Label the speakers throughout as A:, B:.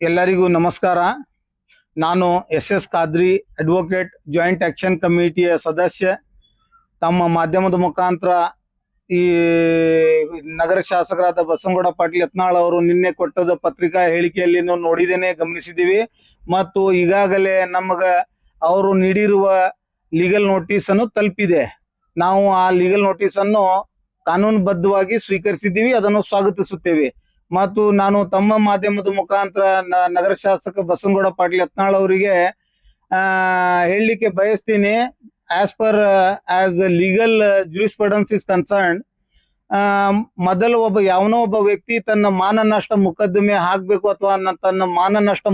A: ಎಲ್ಲರಿಗೂ ನಮಸ್ಕಾರ. ನಾನು S S Khadri advocate joint action ಕಮಿಟಿಯ ಸದಸ್ಯ. ತಮ್ಮ ಮಾಧ್ಯಮದ ಮುಖಾಂತರ ಈ ನಗರ ಶಾಸಕರಾದ ಬಸವನಗೌಡ ಪಾಟೀಲ್ ಯತ್ನಾಳ್ ಅವರು ನಿನ್ನೆ ಕೊಟ್ಟದ ಪತ್ರಿಕಾ ಹೇಳಿಕೆಯಲ್ಲಿ ನೋಡಿದ್ದೇನೆ, ಗಮನಿಸಿದ್ದೀವಿ. ಮತ್ತು ಈಗಾಗಲೇ ನಮಗ ಅವರು ನೀಡಿರುವ ಲೀಗಲ್ ನೋಟಿಸ್ ಅನ್ನು ತಲುಪಿದೆ. ನಾವು ಆ ಲೀಗಲ್ ನೋಟಿಸ್ ಅನ್ನು ಕಾನೂನುಬದ್ಧವಾಗಿ ಸ್ವೀಕರಿಸಿದ್ದೀವಿ, ಅದನ್ನು ಸ್ವಾಗತಿಸುತ್ತೇವೆ. ಮತ್ತು ನಾನು ತಮ್ಮ ಮಾಧ್ಯಮದ ಮುಖಾಂತರ ನಗರ ಶಾಸಕ ಬಸವನಗೌಡ ಪಾಟೀಲ್ ಯತ್ನಾಳ್ ಅವರಿಗೆ, ಆ, ಹೇಳಲಿಕ್ಕೆ ಬಯಸ್ತೀನಿ. As per as legal jurisprudence is concern ಮೊದಲು ಒಬ್ಬ, ಯಾವನೋ ಒಬ್ಬ ವ್ಯಕ್ತಿ ತನ್ನ ಮಾನ ನಷ್ಟ ಮುಕದ್ದಮೆ ಹಾಕ್ಬೇಕು ಅಥವಾ ತನ್ನ ಮಾನ ನಷ್ಟ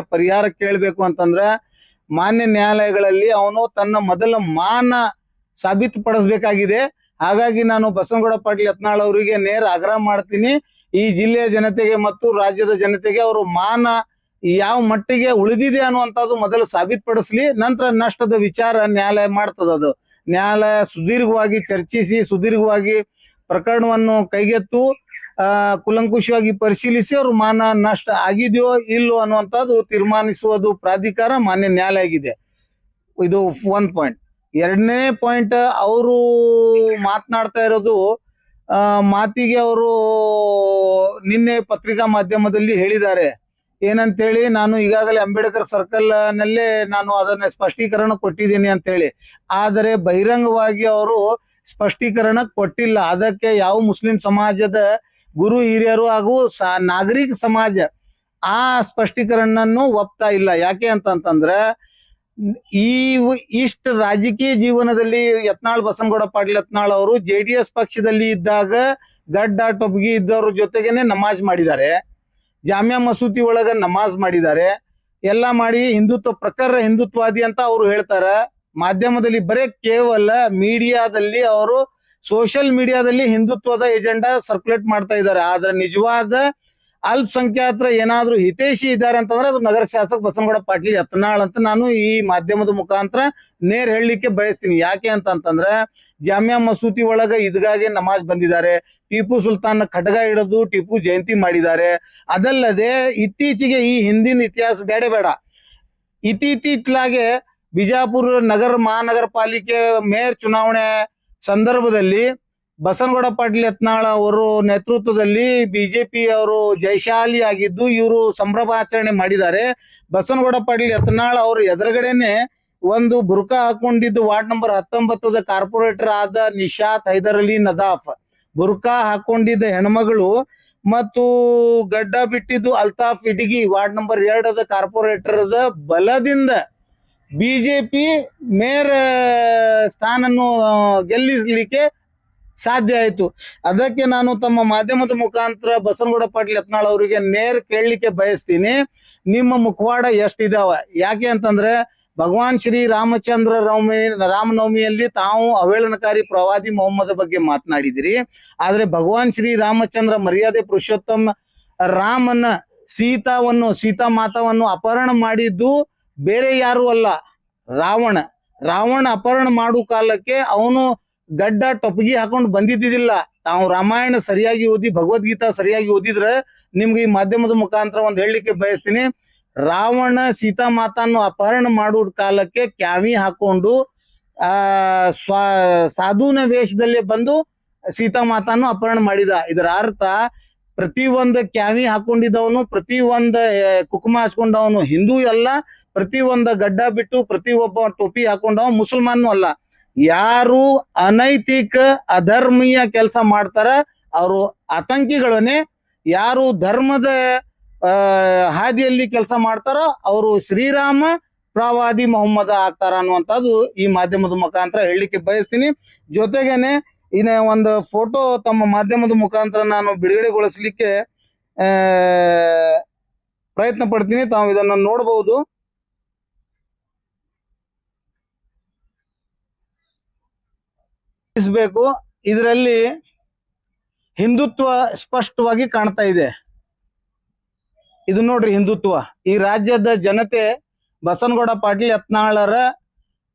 A: ಪರಿಹಾರ ಕೇಳಬೇಕು ಅಂತಂದ್ರೆ, ಮಾನ್ಯ ನ್ಯಾಯಾಲಯಗಳಲ್ಲಿ ಅವನು ತನ್ನ ಮೊದಲ ಮಾನ ಸಾಬೀತುಪಡಿಸಬೇಕಾಗಿದೆ. ಹಾಗಾಗಿ ನಾನು ಬಸವನಗೌಡ ಪಾಟೀಲ್ ಯತ್ನಾಳ್ ಅವರಿಗೆ ನೇರ ಆಗ್ರಹ ಮಾಡ್ತೀನಿ. ಈ ಜಿಲ್ಲೆಯ ಜನತೆಗೆ ಮತ್ತು ರಾಜ್ಯದ ಜನತೆಗೆ ಅವರು ಮಾನ ಯಾವ ಮಟ್ಟಿಗೆ ಉಳಿದಿದೆ ಅನ್ನುವಂಥದ್ದು ಮೊದಲು ಸಾಬೀತುಪಡಿಸ್ಲಿ, ನಂತರ ನಷ್ಟದ ವಿಚಾರ ನ್ಯಾಯಾಲಯ ಮಾಡ್ತದ ಅದು. ನ್ಯಾಯಾಲಯ ಸುದೀರ್ಘವಾಗಿ ಚರ್ಚಿಸಿ, ಸುದೀರ್ಘವಾಗಿ ಪ್ರಕರಣವನ್ನು ಕೈಗೆತ್ತು ಕುಲಂಕುಷವಾಗಿ ಪರಿಶೀಲಿಸಿ ಅವ್ರ ಮಾನ ನಷ್ಟ ಆಗಿದೆಯೋ ಇಲ್ಲೋ ಅನ್ನುವಂಥದ್ದು ತೀರ್ಮಾನಿಸುವುದು ಪ್ರಾಧಿಕಾರ ಮಾನ್ಯ ನ್ಯಾಯಾಲಯ ಆಗಿದೆ ಇದು ಒನ್ ಪಾಯಿಂಟ್ ಎರಡನೇ ಪಾಯಿಂಟ್ ಅವರು ಮಾತನಾಡ್ತಾ ಇರೋದು ಮಾತಿಗೆ ಅವರು ನಿನ್ನೆ ಪತ್ರಿಕಾ ಮಾಧ್ಯಮದಲ್ಲಿ ಹೇಳಿದ್ದಾರೆ. ಏನಂತೇಳಿ, ನಾನು ಈಗಾಗಲೇ ಅಂಬೇಡ್ಕರ್ ಸರ್ಕಲ್ ನಲ್ಲೇ ನಾನು ಅದನ್ನ ಸ್ಪಷ್ಟೀಕರಣ ಕೊಟ್ಟಿದ್ದೀನಿ ಅಂತ ಹೇಳಿ ಆದರೆ ಬಹಿರಂಗವಾಗಿ ಅವರು ಸ್ಪಷ್ಟೀಕರಣ ಕೊಟ್ಟಿಲ್ಲ. ಅದಕ್ಕೆ ಯಾವ ಮುಸ್ಲಿಂ ಸಮಾಜದ ಗುರು ಹಿರಿಯರು ಹಾಗೂ ನಾಗರಿಕ ಸಮಾಜ ಆ ಸ್ಪಷ್ಟೀಕರಣನ್ನು ಒಪ್ತಾ ಇಲ್ಲ. ಯಾಕೆ ಅಂತಂತಂದ್ರೆ ಈ ಇಷ್ಟ ರಾಜಕೀಯ ಜೀವನದಲ್ಲಿ ಯತ್ನಾಳ್ ಬಸನಗೌಡ, ಪಾಟೀಲ್ ಯತ್ನಾಳ್ ಅವರು ಜೆ ಪಕ್ಷದಲ್ಲಿ ಇದ್ದಾಗ ಗಡ್ಡ ಟೊಬ್ಗಿ ಇದ್ದವ್ರ ಜೊತೆಗೇನೆ ನಮಾಜ್ ಮಾಡಿದ್ದಾರೆ. ಜಾಮ್ಯಾ ಮಸೂತಿ ಒಳಗ ನಮಾಜ್ ಮಾಡಿದ್ದಾರೆ. ಎಲ್ಲ ಮಾಡಿ ಹಿಂದುತ್ವ ಪ್ರಖರ ಹಿಂದುತ್ವಾದಿ ಅಂತ ಅವರು ಹೇಳ್ತಾರ. ಮಾಧ್ಯಮದಲ್ಲಿ ಬರೇ ಕೇವಲ ಮೀಡಿಯಾದಲ್ಲಿ ಅವರು ಸೋಷಿಯಲ್ ಮೀಡಿಯಾದಲ್ಲಿ ಹಿಂದುತ್ವದ ಎಜೆಂಡಾ ಸರ್ಕ್ಯುಲೇಟ್ ಮಾಡ್ತಾ ಇದ್ದಾರೆ. ಆದ್ರೆ ನಿಜವಾದ ಅಲ್ಪಸಂಖ್ಯಾತರ ಏನಾದ್ರು ಹಿತೇಶಿ ಇದ್ದಾರೆ ಅಂತಂದ್ರೆ ಅದು ನಗರ ಶಾಸಕ ಬಸವನಗೌಡ ಪಾಟೀಲ್ ಯತ್ನಾಳ್ ಅಂತ ನಾನು ಈ ಮಾಧ್ಯಮದ ಮುಖಾಂತರ ನೇರ್ ಹೇಳಲಿಕ್ಕೆ ಬಯಸ್ತೀನಿ. ಯಾಕೆ ಅಂತಂತಂದ್ರೆ ಜಾಮ್ಯಾ ಮಸೂತಿ ಒಳಗ ಇದ್ಗಾಗೆ ನಮಾಜ್ ಬಂದಿದ್ದಾರೆ. ಟಿಪ್ಪು ಸುಲ್ತಾನ್ ಖಡ್ಗ ಹಿಡಿದು ಟಿಪ್ಪು ಜಯಂತಿ ಮಾಡಿದ್ದಾರೆ. ಅದಲ್ಲದೆ ಇತ್ತೀಚೆಗೆ ಈ ಹಿಂದಿನ ಇತಿಹಾಸ ಬೇಡ ಬೇಡ. ಇತ್ತೀಚಿತ್ಲಾಗೆ ಬಿಜಾಪುರ ನಗರ ಮಹಾನಗರ ಪಾಲಿಕೆ ಮೇಯರ್ ಚುನಾವಣೆ ಸಂದರ್ಭದಲ್ಲಿ ಬಸನಗೌಡ ಪಾಟೀಲ್ ಯತ್ನಾಳ್ ಅವರು ನೇತೃತ್ವದಲ್ಲಿ ಬಿಜೆಪಿ ಅವರು ಜಯಶಾಲಿ ಆಗಿದ್ದು ಇವರು ಸಂಭ್ರಮಾಚರಣೆ ಮಾಡಿದ್ದಾರೆ. ಬಸನಗೌಡ ಪಾಟೀಲ್ ಯತ್ನಾಳ್ ಅವರು ಎದುರುಗಡೆನೆ ಒಂದು ಬುರ್ಕಾ ಹಾಕೊಂಡಿದ್ದು ವಾರ್ಡ್ ನಂಬರ್ ಹತ್ತೊಂಬತ್ತದ ಕಾರ್ಪೊರೇಟರ್ ಆದ ನಿಶಾತ್ ಹೈದರ್ ಅಲಿ ನದಾಫ್. ಬುರ್ಕಾ ಹಾಕೊಂಡಿದ್ದ ಹೆಣ್ಮಗಳು ಮತ್ತು ಗಡ್ಡ ಬಿಟ್ಟಿದ್ದು ಅಲ್ತಾಫ್ ಇಟಗಿ ವಾರ್ಡ್ ನಂಬರ್ ಎರಡದ ಕಾರ್ಪೊರೇಟರ್ ಬಲದಿಂದ ಬಿಜೆಪಿ ಮೇಯರ್ ಸ್ಥಾನನ್ನು ಗೆಲ್ಲಿಸಲಿಕ್ಕೆ ಗೆಲ್ಲಿಸ್ಲಿಕ್ಕೆ ಸಾಧ್ಯ ಆಯಿತು. ಅದಕ್ಕೆ ನಾನು ತಮ್ಮ ಮಾಧ್ಯಮದ ಮುಖಾಂತರ ಬಸನಗೌಡ ಪಾಟೀಲ್ ಯತ್ನಾಳ್ ಅವರಿಗೆ ನೇರ ಕೇಳಲಿಕ್ಕೆ ಬಯಸ್ತೀನಿ. ನಿಮ್ಮ ಮುಖವಾಡ ಎಷ್ಟಿದಾವ? ಯಾಕೆ ಅಂತಂದ್ರೆ ಭಗವಾನ್ ಶ್ರೀ ರಾಮಚಂದ್ರ ರೌಮಿ, ರಾಮನವಮಿಯಲ್ಲಿ ತಾವು ಅವೇಳನಕಾರಿ ಪ್ರವಾದಿ ಮೊಹಮ್ಮದ ಬಗ್ಗೆ ಮಾತನಾಡಿದಿರಿ. ಆದ್ರೆ ಭಗವಾನ್ ಶ್ರೀ ರಾಮಚಂದ್ರ ಮರ್ಯಾದೆ ಪುರುಷೋತ್ತಮ ರಾಮನ ಸೀತಾವನ್ನು, ಸೀತಾ ಮಾತಾವನ್ನು ಅಪಹರಣ ಮಾಡಿದ್ದು ಬೇರೆ ಯಾರು ಅಲ್ಲ, ರಾವಣ. ರಾವಣ ಅಪಹರಣ ಮಾಡು ಕಾಲಕ್ಕೆ ಅವನು ಗಡ್ಡ ಟೊಪ್ಗಿ ಹಾಕೊಂಡು ಬಂದಿದ್ದಿಲ್ಲ ತಾವು ರಾಮಾಯಣ ಸರಿಯಾಗಿ ಓದಿ, ಭಗವದ್ಗೀತಾ ಸರಿಯಾಗಿ ಓದಿದ್ರೆ ನಿಮ್ಗೆ ಈ ಮಾಧ್ಯಮದ ಮುಖಾಂತರ ಒಂದು ಹೇಳಲಿಕ್ಕೆ ಬಯಸ್ತೀನಿ. ರಾವಣ, ಸೀತಾ ಮಾತಾನ್ನು ಅಪಹರಣ ಮಾಡುವ ಕಾಲಕ್ಕೆ ಕ್ಯಾವಿ ಹಾಕೊಂಡು, ಆ, ಸ್ವಾ, ಸಾಧುನ ವೇಷದಲ್ಲಿ ಬಂದು ಸೀತಾ ಮಾತಾನು ಅಪಹರಣ ಮಾಡಿದ. ಇದರ ಅರ್ಥ ಪ್ರತಿ ಒಂದು ಕ್ಯಾವಿ ಹಾಕೊಂಡಿದ್ದವನು ಪ್ರತಿ ಒಂದು ಕುಕುಮ ಹಚ್ಕೊಂಡವನು ಹಿಂದೂ ಅಲ್ಲ ಪ್ರತಿ ಒಂದು ಗಡ್ಡ ಬಿಟ್ಟು ಪ್ರತಿ ಒಬ್ಬ ಟೋಪಿ ಹಾಕೊಂಡವ ಮುಸಲ್ಮಾನು ಅಲ್ಲ. ಯಾರು ಅನೈತಿಕ, ಅಧರ್ಮೀಯ ಕೆಲಸ ಮಾಡ್ತಾರ, ಅವರು ಆತಂಕಿಗಳನ್ನೇ ಯಾರು ಧರ್ಮದ ಹಾದಿಯಲ್ಲಿ ಕೆಲಸ ಮಾಡ್ತಾರೋ ಅವರು ಶ್ರೀರಾಮ ಪ್ರವಾದಿ ಮೊಹಮ್ಮದ ಆಗ್ತಾರ ಅನ್ನುವಂಥದ್ದು ಈ ಮಾಧ್ಯಮದ ಮುಖಾಂತರ ಹೇಳಲಿಕ್ಕೆ ಬಯಸ್ತೀನಿ. ಜೊತೆಗೇನೆ ಇನ್ನ ಒಂದು ಫೋಟೋ ತಮ್ಮ ಮಾಧ್ಯಮದ ಮುಖಾಂತರ ನಾನು ಬಿಡುಗಡೆಗೊಳಿಸ್ಲಿಕ್ಕೆ ಪ್ರಯತ್ನ ಪಡ್ತೀನಿ. ತಾವು ಇದನ್ನ ನೋಡಬಹುದು ಬೇಕು ಇದರಲ್ಲಿ ಹಿಂದುತ್ವ ಸ್ಪಷ್ಟವಾಗಿ ಕಾಣ್ತಾ ಇದೆ. ಇದು ನೋಡ್ರಿ ಹಿಂದುತ್ವ. ಈ ರಾಜ್ಯದ ಜನತೆ ಬಸನಗೌಡ ಪಾಟೀಲ್ ಯತ್ನಾಳರ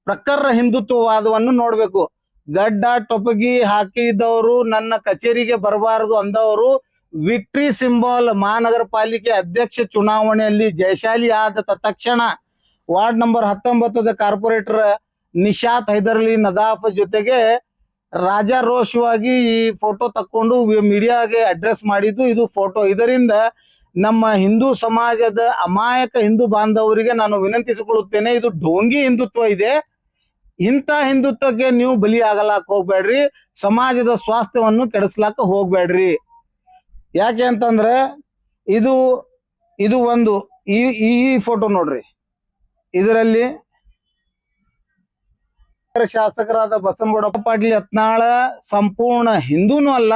A: ಪ್ರಖರ ಹಿಂದುತ್ವವಾದವನ್ನು ನೋಡ್ಬೇಕು. ಗಡ್ಡ ಟೊಪಗಿ ಹಾಕಿದವರು ನನ್ನ ಕಚೇರಿಗೆ ಬರಬಾರದು ಅಂದವರು ವಿಕ್ಟ್ರಿ ಸಿಂಬಲ್ ಮಹಾನಗರ ಪಾಲಿಕೆ ಅಧ್ಯಕ್ಷ ಚುನಾವಣೆಯಲ್ಲಿ ಜಯಶಾಲಿ ಆದ ತಕ್ಷಣ ವಾರ್ಡ್ ನಂಬರ್ ಹತ್ತೊಂಬತ್ತದ ಕಾರ್ಪೊರೇಟರ್ ನಿಶಾತ್ ಹೈದರ್ಲಿ ನದಾಫ್ ಜೊತೆಗೆ ರಾಜಾರೋಷವಾಗಿ ಈ ಫೋಟೋ ತಕ್ಕೊಂಡು ಮೀಡಿಯಾಗೆ ಅಡ್ರೆಸ್ ಮಾಡಿದ್ದು ಇದು ಫೋಟೋ ಇದರಿಂದ ನಮ್ಮ ಹಿಂದೂ ಸಮಾಜದ ಅಮಾಯಕ ಹಿಂದೂ ಬಾಂಧವರಿಗೆ ನಾನು ವಿನಂತಿಸಿಕೊಳ್ಳುತ್ತೇನೆ, ಇದು ಢೋಂಗಿ ಹಿಂದುತ್ವ ಇದೆ. ಇಂಥ ಹಿಂದುತ್ವಕ್ಕೆ ನೀವು ಬಲಿ ಆಗಲಾಕ ಹೋಗ್ಬೇಡ್ರಿ, ಸಮಾಜದ ಸ್ವಾಸ್ಥ್ಯವನ್ನು ಕೆಡಿಸ್ಲಾಕ ಹೋಗ್ಬೇಡ್ರಿ. ಯಾಕೆ ಅಂತಂದ್ರೆ ಇದು ಇದು ಒಂದು, ಈ ಈ ಫೋಟೋ ನೋಡ್ರಿ. ಇದರಲ್ಲಿ ಶಾಸಕರಾದ ಬಸನಗೌಡ ಪಾಟೀಲ್ ಯತ್ನಾಳ ಸಂಪೂರ್ಣ ಹಿಂದೂನು ಅಲ್ಲ,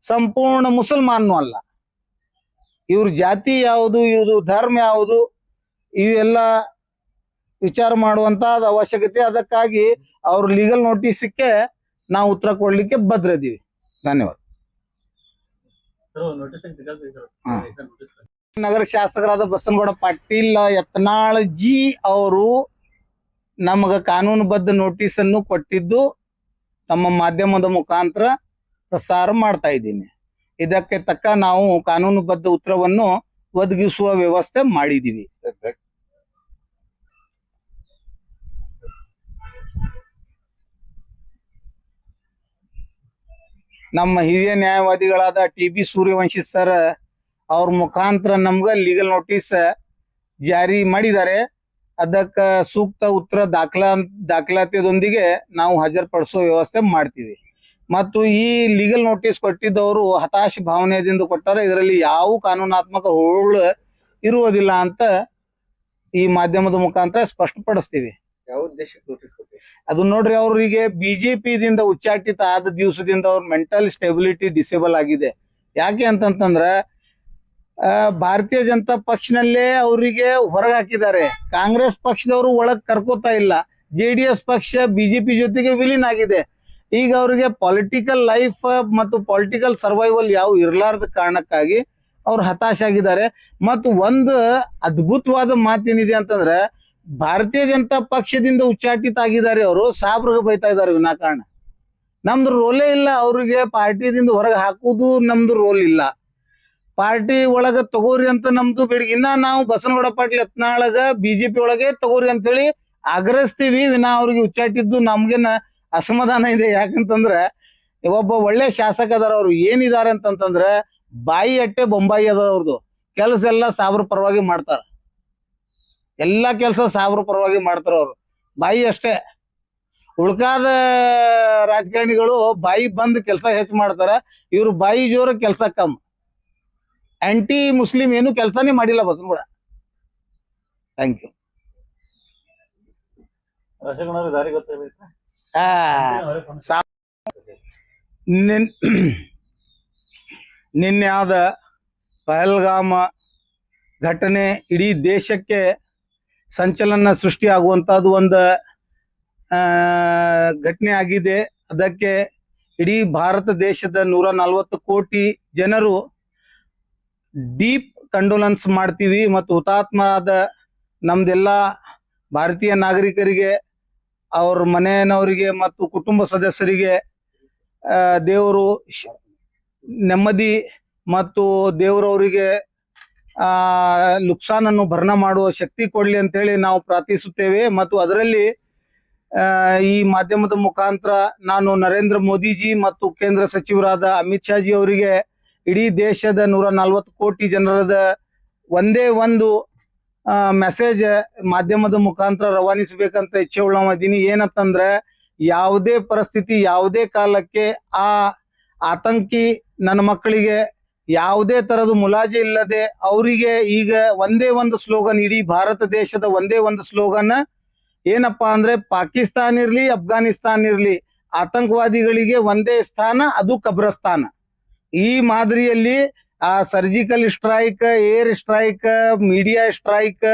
A: ಸಂಪೂರ್ಣ ಮುಸಲ್ಮಾನ್ನು ಅಲ್ಲ. ಇವ್ರ ಜಾತಿ ಯಾವುದು ಇವ್ರದು ಧರ್ಮ ಯಾವುದು, ಇವೆಲ್ಲ ವಿಚಾರ ಮಾಡುವಂತ ಅವಶ್ಯಕತೆ. ಅದಕ್ಕಾಗಿ ಅವ್ರ ಲೀಗಲ್ ನೋಟಿಸ್ಗೆ ನಾವು ಉತ್ತರ ಕೊಡ್ಲಿಕ್ಕೆ ಬದ್ರದೀವಿ. ಧನ್ಯವಾದ. ನಗರ ಶಾಸಕರಾದ ಬಸನಗೌಡ ಪಾಟೀಲ್ ಯತ್ನಾಳ್ ಜಿ ಅವರು ನಮಗ ಕಾನೂನುಬದ್ಧ ನೋಟಿಸ್ ಅನ್ನು ಕೊಟ್ಟಿದ್ದು ತಮ್ಮ ಮಾಧ್ಯಮದ ಮುಖಾಂತರ ಪ್ರಸಾರ ಮಾಡ್ತಾ ಇದ್ದೀನಿ. ಇದಕ್ಕೆ ತಕ್ಕ ನಾವು ಕಾನೂನುಬದ್ಧ ಉತ್ತರವನ್ನು ಒದಗಿಸುವ ವ್ಯವಸ್ಥೆ ಮಾಡಿದೀವಿ ನಮ್ಮ ಹಿರಿಯ ನ್ಯಾಯವಾದಿಗಳಾದ ಟಿ ಬಿ ಸೂರ್ಯವಂಶಿ ಸರ್ ಅವ್ರ ಮುಖಾಂತರ ನಮ್ಗ ಲೀಗಲ್ ನೋಟಿಸ್ ಜಾರಿ ಮಾಡಿದ್ದಾರೆ. ಅದಕ್ಕ ಸೂಕ್ತ ಉತ್ತರ ದಾಖಲಾ ದಾಖಲಾತಿಯದೊಂದಿಗೆ ನಾವು ಹಾಜರುಪಡಿಸುವ ವ್ಯವಸ್ಥೆ ಮಾಡ್ತೀವಿ. ಮತ್ತು ಈ ಲೀಗಲ್ ನೋಟಿಸ್ ಕೊಟ್ಟಿದ್ದವರು ಹತಾಶ ಭಾವನೆಯಿಂದ ಕೊಟ್ಟಾರೆ ಇದರಲ್ಲಿ ಯಾವ ಕಾನೂನಾತ್ಮಕ ಹೋಳು ಇರುವುದಿಲ್ಲ ಅಂತ ಈ ಮಾಧ್ಯಮದ ಮುಖಾಂತರ ಸ್ಪಷ್ಟಪಡಿಸ್ತೀವಿ.
B: ಯಾವ ಉದ್ದೇಶಕ್ಕೆ ನೋಟಿಸ್
A: ಅದು ನೋಡ್ರಿ ಅವ್ರಿಗೆ ಬಿಜೆಪಿ ದಿಂದ ಉಚ್ಚಾಟಿತ ಆದ ದಿವಸದಿಂದ ಅವ್ರ ಮೆಂಟಲ್ ಸ್ಟೆಬಿಲಿಟಿ ಡಿಸೇಬಲ್ ಆಗಿದೆ. ಯಾಕೆ ಅಂತಂತಂದ್ರ ಭಾರತೀಯ ಜನತಾ ಪಕ್ಷನಲ್ಲೇ ಅವರಿಗೆ ಹೊರಗೆ ಹಾಕಿದ್ದಾರೆ. ಕಾಂಗ್ರೆಸ್ ಪಕ್ಷದವರು ಒಳಗ್ ಕರ್ಕೋತಾ ಇಲ್ಲ. ಜೆ ಡಿ ಎಸ್ ಪಕ್ಷ ಬಿಜೆಪಿ ಜೊತೆಗೆ ವಿಲೀನ್ ಆಗಿದೆ. ಈಗ ಅವರಿಗೆ ಪೊಲಿಟಿಕಲ್ ಲೈಫ್ ಮತ್ತು ಪೊಲಿಟಿಕಲ್ ಸರ್ವೈವಲ್ ಯಾವ ಇರಲಾರದ ಕಾರಣಕ್ಕಾಗಿ ಅವ್ರು ಹತಾಶ ಆಗಿದ್ದಾರೆ ಮತ್ತು ಒಂದು ಅದ್ಭುತವಾದ ಮಾತೇನಿದೆ ಅಂತಂದ್ರೆ, ಭಾರತೀಯ ಜನತಾ ಪಕ್ಷದಿಂದ ಉಚ್ಚಾಟಿತ ಆಗಿದ್ದಾರೆ ಅವರು, ಸಾಬ್ರಿಗೆ ಬೈತಾ ಇದ್ದಾರೆ ವಿನಾಕಾರಣ. ನಮ್ದು ರೋಲೇ ಇಲ್ಲ ಅವ್ರಿಗೆ ಪಾರ್ಟಿದಿಂದ ಹೊರಗೆ ಹಾಕುವುದು ನಮ್ದು ರೋಲ್ ಇಲ್ಲ. ಪಾರ್ಟಿ ಒಳಗ ತಗೋರಿ ಅಂತ ನಮ್ದು ಬೇಡಿಕೆ. ಇನ್ನ ನಾವು ಬಸನಗೌಡ ಪಾಟೀಲ್ ಯತ್ನಾಳಗ ಬಿಜೆಪಿ ಒಳಗೆ ತಗೋರಿ ಅಂತೇಳಿ ಆಗ್ರಹಿಸ್ತೀವಿ. ವಿನ ಅವ್ರಿಗೆ ಉಚ್ಚಾಟಿದ್ದು ನಮ್ಗೇನ ಅಸಮಾಧಾನ ಇದೆ. ಯಾಕಂತಂದ್ರ ಒಬ್ಬ ಒಳ್ಳೆ ಶಾಸಕ ಅದಾರ ಅವ್ರು. ಏನಿದಾರೆ ಅಂತಂತಂದ್ರೆ ಬಾಯಿ ಅಟ್ಟೆ ಬೊಂಬಾಯಿ ಅದ ಅವ್ರದ್ದು ಕೆಲಸ ಎಲ್ಲ ಸಾವಿರ ಪರವಾಗಿ ಮಾಡ್ತಾರ. ಎಲ್ಲಾ ಕೆಲಸ ಸಾವಿರ ಪರವಾಗಿ ಮಾಡ್ತಾರ ಅವ್ರು. ಬಾಯಿ ಅಷ್ಟೇ. ಉಳ್ಕಾದ ರಾಜಕಾರಣಿಗಳು ಬಾಯಿ ಬಂದ್ ಕೆಲಸ ಹೆಚ್ಚು ಮಾಡ್ತಾರ. ಇವ್ರು ಬಾಯಿ ಜೋರ ಕೆಲಸ ಕಮ್. ಆಂಟಿ ಮುಸ್ಲಿಂ ಏನು ಕೆಲಸನೇ ಮಾಡಿಲ್ಲ ಬಸನಗೌಡ ಥ್ಯಾಂಕ್ ಯು ನಿನ್ನೆ ಆದ ಪಹಲ್ಗಾಮ ಘಟನೆ ಇಡೀ ದೇಶಕ್ಕೆ ಸಂಚಲನ ಸೃಷ್ಟಿ ಆಗುವಂತಹದ್ದು ಒಂದು ಘಟನೆ ಆಗಿದೆ. ಅದಕ್ಕೆ ಇಡೀ ಭಾರತ ದೇಶದ ನೂರ ನಲವತ್ತು ಕೋಟಿ ಜನರು ಡೀಪ್ ಕಂಡೋಲೆನ್ಸ್ ಮಾಡ್ತೀವಿ ಮತ್ತು ಹುತಾತ್ಮರಾದ ನಮ್ದೆಲ್ಲ ಭಾರತೀಯ ನಾಗರಿಕರಿಗೆ, ಅವ್ರ ಮನೆಯವರಿಗೆ ಮತ್ತು ಕುಟುಂಬ ಸದಸ್ಯರಿಗೆ ದೇವರು ನೆಮ್ಮದಿ ಮತ್ತು ದೇವರವರಿಗೆ ಆ, ನುಕ್ಸಾನನ್ನು ಭರಣ ಮಾಡುವ ಶಕ್ತಿ ಕೊಡ್ಲಿ ಅಂತೇಳಿ ನಾವು ಪ್ರಾರ್ಥಿಸುತ್ತೇವೆ. ಮತ್ತು ಅದರಲ್ಲಿ ಈ ಮಾಧ್ಯಮದ ಮುಖಾಂತರ ನಾನು ನರೇಂದ್ರ ಮೋದಿಜಿ ಮತ್ತು ಕೇಂದ್ರ ಸಚಿವರಾದ ಅಮಿತ್ ಶಾ ಜಿ ಅವರಿಗೆ ಇಡೀ ದೇಶದ ನೂರ ನಲ್ವತ್ತು ಕೋಟಿ ಜನರದ ಒಂದೇ ಒಂದು ಮೆಸೇಜ್ ಮಾಧ್ಯಮದ ಮುಖಾಂತರ ರವಾನಿಸಬೇಕಂತ ಇಚ್ಛೆ ಉಳ್ಳವದೀನಿ ಏನಂತಂದ್ರೆ, ಯಾವುದೇ ಪರಿಸ್ಥಿತಿ, ಯಾವುದೇ ಕಾಲಕ್ಕೆ ಆ ಆತಂಕಿ ನನ್ನ ಮಕ್ಕಳಿಗೆ ಯಾವುದೇ ತರದ ಮುಲಾಜೆ ಇಲ್ಲದೆ ಅವರಿಗೆ ಈಗ ಒಂದೇ ಒಂದು ಸ್ಲೋಗನ್, ಇಡೀ ಭಾರತ ದೇಶದ ಒಂದೇ ಒಂದು ಸ್ಲೋಗನ್, ಏನಪ್ಪಾ ಅಂದ್ರೆ ಪಾಕಿಸ್ತಾನ ಇರ್ಲಿ, ಅಫ್ಘಾನಿಸ್ತಾನ್ ಇರ್ಲಿ, ಆತಂಕವಾದಿಗಳಿಗೆ ಒಂದೇ ಸ್ಥಾನ, ಅದು ಕಬ್ರಸ್ತಾನ ಈ ಮಾದರಿಯಲ್ಲಿ ಆ surgical strike air strike media strike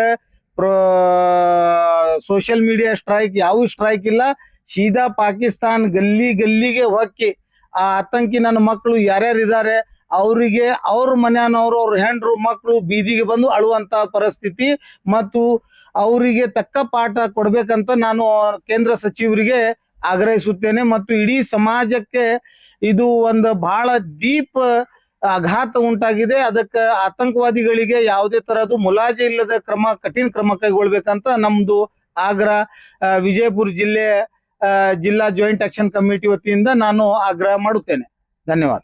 A: social media strike ಯಾವ ಸ್ಟ್ರೈಕ್ ಇಲ್ಲ. ಸೀದಾ ಪಾಕಿಸ್ತಾನ್ ಗಲ್ಲಿ ಗಲ್ಲಿಗೆ ಹೊಕ್ಕಿ ಆ ಆತಂಕಿ ನನ್ನ ಮಕ್ಕಳು ಯಾರ್ಯಾರು ಇದ್ದಾರೆ ಅವರಿಗೆ ಅವ್ರ ಮನೆಯವರು ಅವ್ರ ಹೆಂಡ್ರು, ಮಕ್ಕಳು ಬೀದಿಗೆ ಬಂದು ಅಳುವಂತ ಪರಿಸ್ಥಿತಿ ಮತ್ತು ಅವರಿಗೆ ತಕ್ಕ ಪಾಠ ಕೊಡ್ಬೇಕಂತ ನಾನು ಕೇಂದ್ರ ಸಚಿವರಿಗೆ ಆಗ್ರಹಿಸುತ್ತೇನೆ ಮತ್ತು ಇಡೀ ಸಮಾಜಕ್ಕೆ ಇದು ಒಂದು ಬಹಳ ಡೀಪ್ ಆಘಾತ ಉಂಟಾಗಿದೆ. ಅದಕ್ಕೆ ಆತಂಕವಾದಿಗಳಿಗೆ ಯಾವುದೇ ತರಹದ ಮುಲಾಜೆ ಇಲ್ಲದ ಕ್ರಮ ಕಠಿಣ ಕ್ರಮ ಕೈಗೊಳ್ಬೇಕಂತ ನಮ್ದು ಆಗ್ರಹ ಆ, ವಿಜಯಪುರ ಜಿಲ್ಲೆ ಜಿಲ್ಲಾ ಜಾಯಿಂಟ್ ಆಕ್ಷನ್ ಕಮಿಟಿ ವತಿಯಿಂದ ನಾನು ಆಗ್ರಹ ಮಾಡುತ್ತೇನೆ. ಧನ್ಯವಾದ.